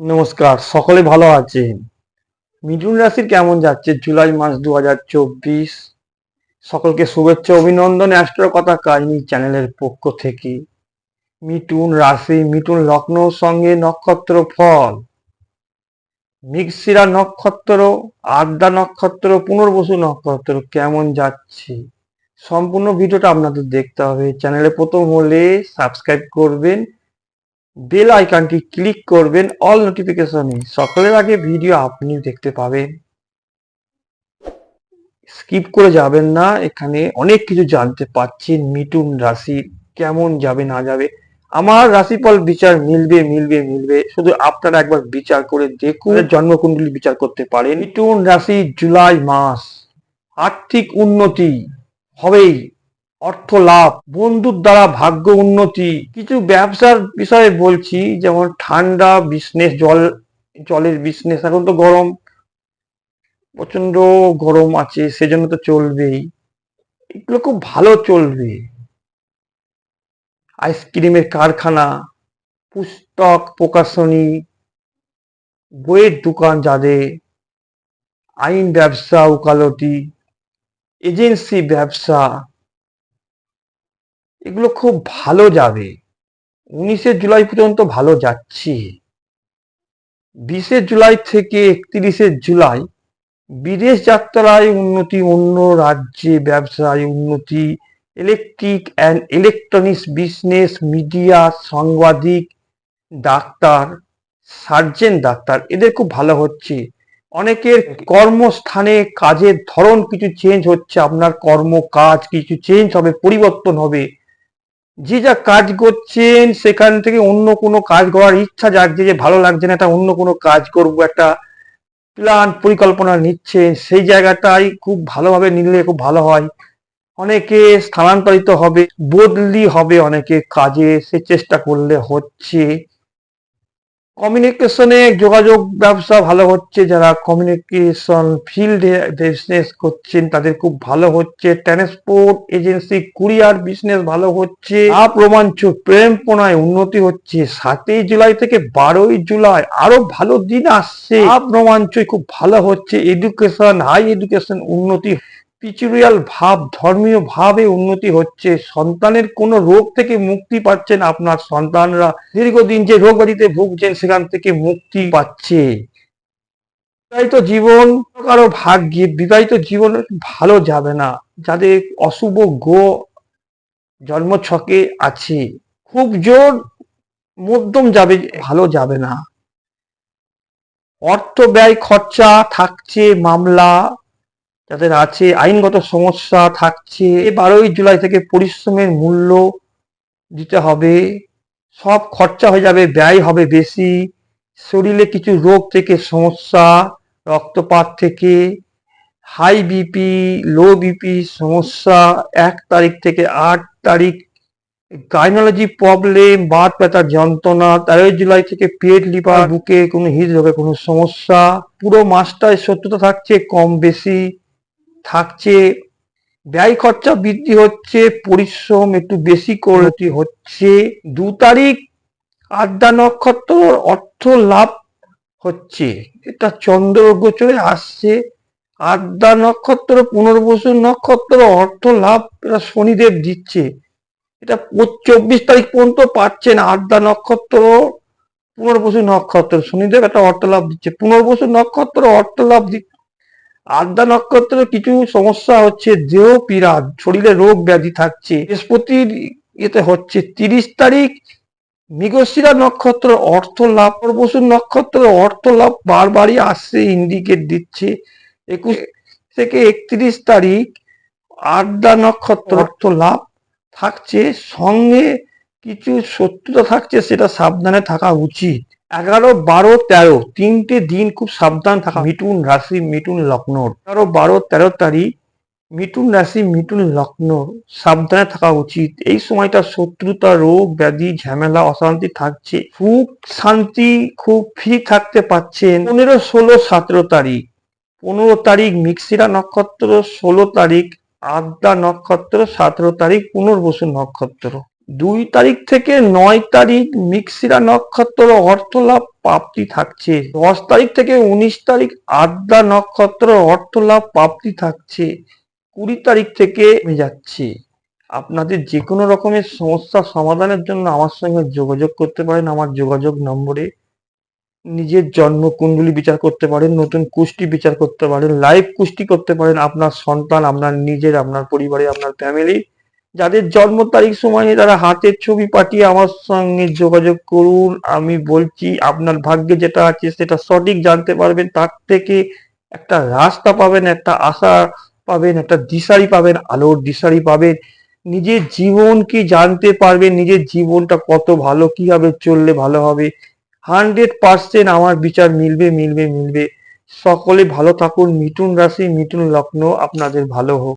নমস্কার, সকলে ভালো আছেন? মিথুন রাশির কেমন যাচ্ছে? জুলাই মাস দু হাজার চব্বিশ। সকলকে শুভেচ্ছা, অভিনন্দন, অ্যাস্ট্রো কথা কাহিনী চ্যানেলের পক্ষ থেকে। মিটুন রাশি মিটুন লগ্নর সঙ্গে নক্ষত্র ফল। মিক্সিরা নক্ষত্র আদ্যা নক্ষত্র, পুনর্বসু নক্ষত্র কেমন যাচ্ছে? সম্পূর্ণ ভিডিওটা আপনাদের দেখতে হবে। চ্যানেলে প্রথম হলে সাবস্ক্রাইব করবেন বেল আইকনটি ক্লিক করবেন অল নোটিফিকেশনে সকলের আগে ভিডিও আপনি দেখতে পাবেন। স্কিপ করে যাবেন না। এখানে অনেক কিছু জানতে পাচ্ছেন মিটুন রাশি কেমন যাবে, না যাবে। আমার রাশিফল বিচার মিলবে মিলবে মিলবে। শুধু আপনারা একবার বিচার করে দেখুন, জন্মকুণ্ডলী বিচার করতে পারেন। মিটুন রাশি জুলাই মাস। আর্থিক উন্নতি হবেই। অর্থ লাভ, বন্ধুর দ্বারা ভাগ্য উন্নতি। কিছু ব্যবসার বিষয়ে বলছি, যেমন ঠান্ডা বিজনেস জল, জলের বিজনেস এখন তো গরম প্রচণ্ড গরম আছে, সেজন্য তো চলবেই। এগুলো খুব ভালো চলবে। আইসক্রিমের কারখানা, পুস্তক প্রকাশনী, বইয়ের দোকান যাদের, আইন ব্যবসা উকালতি এজেন্সি ব্যবসা। এগুলো খুব ভালো যাবে। উনিশে জুলাই পর্যন্ত ভালো যাচ্ছে। বিশে জুলাই থেকে একত্রিশে জুলাই বিদেশ যাত্রায় উন্নতি অন্য রাজ্যে ব্যবসায় উন্নতি electric and electronics business media সাংবাদিক ডাক্তার সার্জেন ডাক্তার এদের খুব ভালো হচ্ছে। অনেকের কর্মস্থানে কাজের ধরন কিছু চেঞ্জ হচ্ছে আপনার কর্ম কাজ কিছু চেঞ্জ হবে পরিবর্তন হবে। যে যা কাজ করছেন সেখান থেকে অন্য কোনো কাজ করার ইচ্ছা জাগছে যে ভালো লাগছে না এটা অন্য কোনো কাজ করব, একটা প্ল্যান পরিকল্পনা নিচ্ছেন, সেই জায়গাটাই খুব ভালোভাবে নিলে খুব ভালো হয়। অনেকে স্থানান্তরিত হবে, বদলি হবে অনেকে কাজে, সে চেষ্টা করলে হচ্ছে। কমিউনিকেশনে যোগাযোগ ব্যবসা ভালো হচ্ছে, যারা কমিউনিকেশন ফিল্ডে বিজনেস করছেন, তাদের খুব ভালো হচ্ছে। ট্রান্সপোর্ট এজেন্সি কুরিয়ার বিজনেস ভালো হচ্ছে। আপ রোমাঞ্চ প্রেম পোনায় উন্নতি হচ্ছে। সাতই জুলাই থেকে বারোই জুলাই আরও ভালো দিন আসছে। আপ রোমাঞ্চ খুব ভালো হচ্ছে। এডুকেশন হাই এডুকেশন উন্নতি পিচুরিয়াল ভাব, ধর্মীয় ভাবে উন্নতি হচ্ছে, সন্তানের কোনো রোগ থেকে মুক্তি পাচ্ছেন আপনার সন্তানরা। দীর্ঘদিন যে রোগ ব্যাধিতে ভুগছেন, সেখান থেকে মুক্তি পাচ্ছে। বিবাহিত জীবন কারও ভাগ্যে, বিবাহিত জীবন ভালো যাবে না। যাদের অশুভ গো জন্মছকে আছে, খুব জোর মধ্যম যাবে, ভালো যাবে না। অর্থ ব্যয়, খরচা থাকছে, মামলা যাদের আছে আইনগত সমস্যা থাকছে বারোই জুলাই থেকে পরিশ্রমের মূল্য দিতে হবে। সব খরচা হয়ে যাবে, ব্যয় হবে বেশি। শরীরে কিছু রোগ থেকে সমস্যা, রক্তপাত থেকে হাই বিপি, লো বিপি সমস্যা, এক তারিখ থেকে আট তারিখ, গাইনোলজি প্রবলেম, বাত ব্যথার যন্ত্রণা, তেরোই জুলাই থেকে পেট লিভার, বুকে কোনো হৃদরোগে কোনো সমস্যা। পুরো মাসটায় সত্যতা থাকছে, কম বেশি। থাকছে, ব্যয় খরচা বৃদ্ধি হচ্ছে, পরিশ্রম একটু বেশি করতে হচ্ছে। দু তারিখ আড্ডা নক্ষত্র অর্থ লাভ হচ্ছে। এটা চন্দ্র গোচরে আসছে। আড্ডা নক্ষত্র, পুনর্বসু নক্ষত্র, অর্থ লাভ, এটা শনিদেব দিচ্ছে। এটা চব্বিশ তারিখ পর্যন্ত পাচ্ছেন আড্ডা নক্ষত্র, পুনর্বসু নক্ষত্র। শনিদেব একটা অর্থ লাভ দিচ্ছে। পুনর্বসু নক্ষত্র অর্থ লাভ দিচ্ছে। আদ্যা নক্ষত্রে কিছু সমস্যা হচ্ছে, দেহ পীড়া শরীরে রোগ ব্যাধি থাকছে। বৃহস্পতির ইয়েতে হচ্ছে তিরিশ তারিখ, মৃগশিরা নক্ষত্র অর্থ লাভ বসুর নক্ষত্র অর্থ লাভ বারবারই আসছে ইন্ডিকেট দিচ্ছে। একুশ থেকে একত্রিশ তারিখ আড্ডা নক্ষত্র অর্থ লাভ থাকছে। সঙ্গে কিছু শত্রুতা থাকছে, সেটা সাবধানে থাকা উচিত। এগারো, বারো, তেরো, তিনটে দিন খুব সাবধান থাকা। মিটুন রাশি মিটুন লগ্নর এগারো, বারো, তেরো তারিখ মিটুন রাশি মিটুন লগ্ন। সাবধানে থাকা উচিত। এই সময়টা শত্রুতা, রোগ, ব্যাধি, ঝামেলা, অশান্তি থাকছে। সুখ, শান্তি খুব ফ্রি থাকতে পাচ্ছেন। পনেরো, ষোলো, সতেরো তারিখ। পনেরো তারিখ মিক্সিরা নক্ষত্র, ষোলো তারিখ আদ্যা নক্ষত্র, সতেরো তারিখ পুনর্বসু নক্ষত্র। দুই তারিখ থেকে নয় তারিখ মিক্সিরা নক্ষত্র অর্থলাভ প্রাপ্তি থাকছে। দশ তারিখ থেকে উনিশ তারিখ আদ্রা নক্ষত্র অর্থলাভ প্রাপ্তি থাকছে। কুড়ি তারিখ থেকে যাচ্ছে। আপনাদের যে কোনো রকমের সমস্যা সমাধানের জন্য আমার সঙ্গে যোগাযোগ করতে পারেন। আমার যোগাযোগ নম্বরে নিজের জন্ম কুণ্ডলী বিচার করতে পারেন, নতুন কুষ্টি বিচার করতে পারেন লাইভ কুষ্টি করতে পারেন। আপনার সন্তান, আপনার নিজের, আপনার পরিবারে, আপনার ফ্যামিলি যাদের জন্ম তারিখ সময় তারা হাতের ছবি পাঠিয়ে আমার সঙ্গে যোগাযোগ করুন। আমি বলছি, আপনার ভাগ্যে যেটা আছে সেটা সঠিক জানতে পারবেন। তার থেকে একটা রাস্তা পাবেন, একটা আশা পাবেন, একটা দিশারি পাবেন, আলোর দিশারি পাবেন। নিজের জীবন কি জানতে পারবেন? নিজের জীবনটা কত ভালো, কীভাবে চললে ভালো হবে? হান্ড্রেড পার্সেন্ট আমার বিচার মিলবে মিলবে মিলবে। সকলে ভালো থাকুন। মিঠুন রাশি, মিঠুন লগ্ন আপনাদের ভালো হোক।